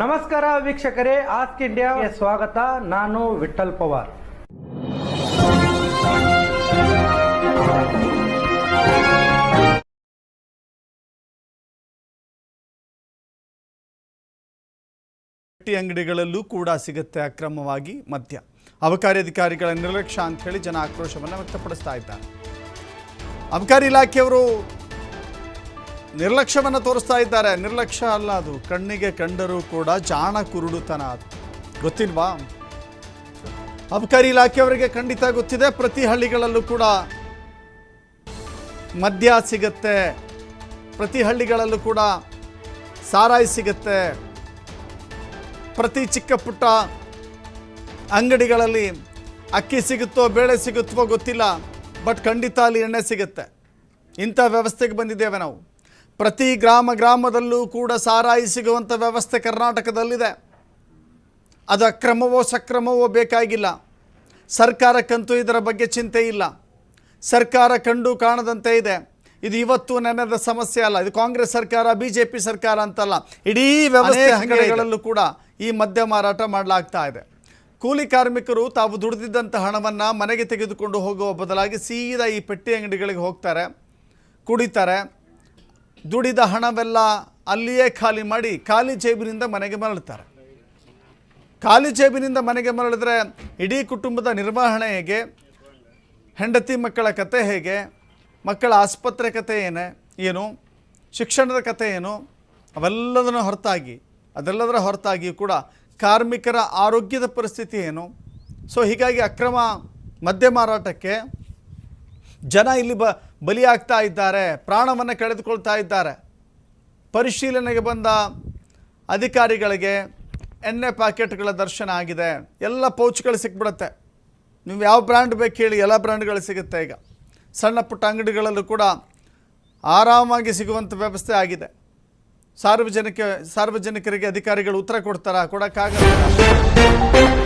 ನಮಸ್ಕಾರ ವೀಕ್ಷಕರೇ, ಆಸ್ಕ್ ಇಂಡಿಯಾಗೆ ಸ್ವಾಗತ. ನಾನು ವಿಠಲ್ ಪವಾರ್. ಬಟ್ಟೆ ಅಂಗಡಿಗಳಲ್ಲೂ ಕೂಡ ಸಿಗುತ್ತೆ ಅಕ್ರಮವಾಗಿ ಮದ್ಯ. ಅಬಕಾರಿ ಅಧಿಕಾರಿಗಳ ನಿರ್ಲಕ್ಷ್ಯ ಅಂತ ಹೇಳಿ ಜನ ಆಕ್ರೋಶವನ್ನು ವ್ಯಕ್ತಪಡಿಸ್ತಾ ಇದ್ದಾರೆ. ಅಬಕಾರಿ ಇಲಾಖೆಯವರು ನಿರ್ಲಕ್ಷ್ಯವನ್ನು ತೋರಿಸ್ತಾ ಇದ್ದಾರೆ. ನಿರ್ಲಕ್ಷ್ಯ ಅಲ್ಲ ಅದು. ಕಣ್ಣಿಗೆ ಕಂಡರೂ ಕೂಡ ಜಾಣ ಕುರುಡುತನ ಅದು. ಗೊತ್ತಿಲ್ವಾ? ಅಬಕಾರಿ ಇಲಾಖೆಯವರಿಗೆ ಖಂಡಿತ ಗೊತ್ತಿದೆ. ಪ್ರತಿ ಹಳ್ಳಿಗಳಲ್ಲೂ ಕೂಡ ಮದ್ಯ ಸಿಗುತ್ತೆ. ಪ್ರತಿ ಹಳ್ಳಿಗಳಲ್ಲೂ ಕೂಡ ಸಾರಾಯಿ ಸಿಗುತ್ತೆ. ಪ್ರತಿ ಚಿಕ್ಕ ಪುಟ್ಟ ಅಂಗಡಿಗಳಲ್ಲಿ ಅಕ್ಕಿ ಸಿಗುತ್ತೋ, ಬೇಳೆ ಸಿಗುತ್ತೋ ಗೊತ್ತಿಲ್ಲ. ಬಟ್ ಖಂಡಿತ ಅಲ್ಲಿ ಎಣ್ಣೆ ಸಿಗುತ್ತೆ. ಇಂಥ ವ್ಯವಸ್ಥೆಗೆ ಬಂದಿದ್ದೇವೆ ನಾವು. ಪ್ರತಿ ಗ್ರಾಮ ಗ್ರಾಮದಲ್ಲೂ ಕೂಡ ಸಾರಾಯಿ ಸಿಗುವಂಥ ವ್ಯವಸ್ಥೆ ಕರ್ನಾಟಕದಲ್ಲಿದೆ. ಅದು ಅಕ್ರಮವೋ ಸಕ್ರಮವೋ ಬೇಕಾಗಿಲ್ಲ. ಸರ್ಕಾರಕ್ಕಂತೂ ಇದರ ಬಗ್ಗೆ ಚಿಂತೆ ಇಲ್ಲ. ಸರ್ಕಾರ ಕಂಡು ಕಾಣದಂತೆ ಇದೆ. ಇದು ಇವತ್ತು ನೆನೆದ ಸಮಸ್ಯೆ ಅಲ್ಲ. ಇದು ಕಾಂಗ್ರೆಸ್ ಸರ್ಕಾರ ಬಿ ಜೆ ಪಿ ಸರ್ಕಾರ ಅಂತಲ್ಲ. ಇಡೀ ವ್ಯವಸ್ಥೆ ಅಂಗಡಿಗಳಲ್ಲೂ ಕೂಡ ಈ ಮದ್ಯ ಮಾರಾಟ ಮಾಡಲಾಗ್ತಾ ಇದೆ. ಕೂಲಿ ಕಾರ್ಮಿಕರು ತಾವು ದುಡಿದಿದ್ದಂಥ ಹಣವನ್ನು ಮನೆಗೆ ತೆಗೆದುಕೊಂಡು ಹೋಗುವ ಬದಲಾಗಿ ಸೀದಾ ಈ ಪೆಟ್ಟಿ ಅಂಗಡಿಗಳಿಗೆ ಹೋಗ್ತಾರೆ ಕುಡಿತಾರೆ ದುಡಿದ ಹಣವೆಲ್ಲ ಅಲ್ಲಿಯೇ ಖಾಲಿ ಮಾಡಿ ಖಾಲಿ ಜೇಬಿನಿಂದ ಮನೆಗೆ ಮರಳುತ್ತಾರೆ. ಖಾಲಿ ಜೇಬಿನಿಂದ ಮನೆಗೆ ಮರಳಿದ್ರೆ ಇಡೀ ಕುಟುಂಬದ ನಿರ್ವಹಣೆ ಹೇಗೆ? ಹೆಂಡತಿ ಮಕ್ಕಳ ಕತೆ ಹೇಗೆ? ಮಕ್ಕಳ ಆಸ್ಪತ್ರೆ ಕತೆ ಏನೇ? ಏನು? ಶಿಕ್ಷಣದ ಕತೆ ಏನು? ಅವೆಲ್ಲದನ್ನು ಹೊರತಾಗಿ, ಅದೆಲ್ಲದರ ಹೊರತಾಗಿ ಕೂಡ ಕಾರ್ಮಿಕರ ಆರೋಗ್ಯದ ಪರಿಸ್ಥಿತಿ ಏನು? ಸೊ ಹೀಗಾಗಿ ಅಕ್ರಮ ಮದ್ಯ ಮಾರಾಟಕ್ಕೆ ಜನ ಇಲ್ಲಿ ಬ ಬಲಿಯಾಗ್ತಾ ಇದ್ದಾರೆ, ಪ್ರಾಣವನ್ನು ಕಳೆದುಕೊಳ್ತಾ ಇದ್ದಾರೆ. ಪರಿಶೀಲನೆಗೆ ಬಂದ ಅಧಿಕಾರಿಗಳಿಗೆ ಎಣ್ಣೆ ಪ್ಯಾಕೆಟ್ಗಳ ದರ್ಶನ ಆಗಿದೆ. ಎಲ್ಲ ಪೌಚ್ಗಳು ಸಿಕ್ಬಿಡುತ್ತೆ. ನೀವು ಯಾವ ಬ್ರ್ಯಾಂಡ್ ಬೇಕು ಹೇಳಿ ಎಲ್ಲ ಬ್ರ್ಯಾಂಡ್ಗಳು ಸಿಗುತ್ತೆ ಈಗ. ಸಣ್ಣ ಪುಟ್ಟ ಅಂಗಡಿಗಳಲ್ಲೂ ಕೂಡ ಆರಾಮಾಗಿ ಸಿಗುವಂಥ ವ್ಯವಸ್ಥೆ ಆಗಿದೆ. ಸಾರ್ವಜನಿಕ, ಸಾರ್ವಜನಿಕರಿಗೆ ಅಧಿಕಾರಿಗಳು ಉತ್ತರ ಕೊಡ್ತಾರಾ? ಕೊಡೋಕ್ಕಾಗಲ್ಲ.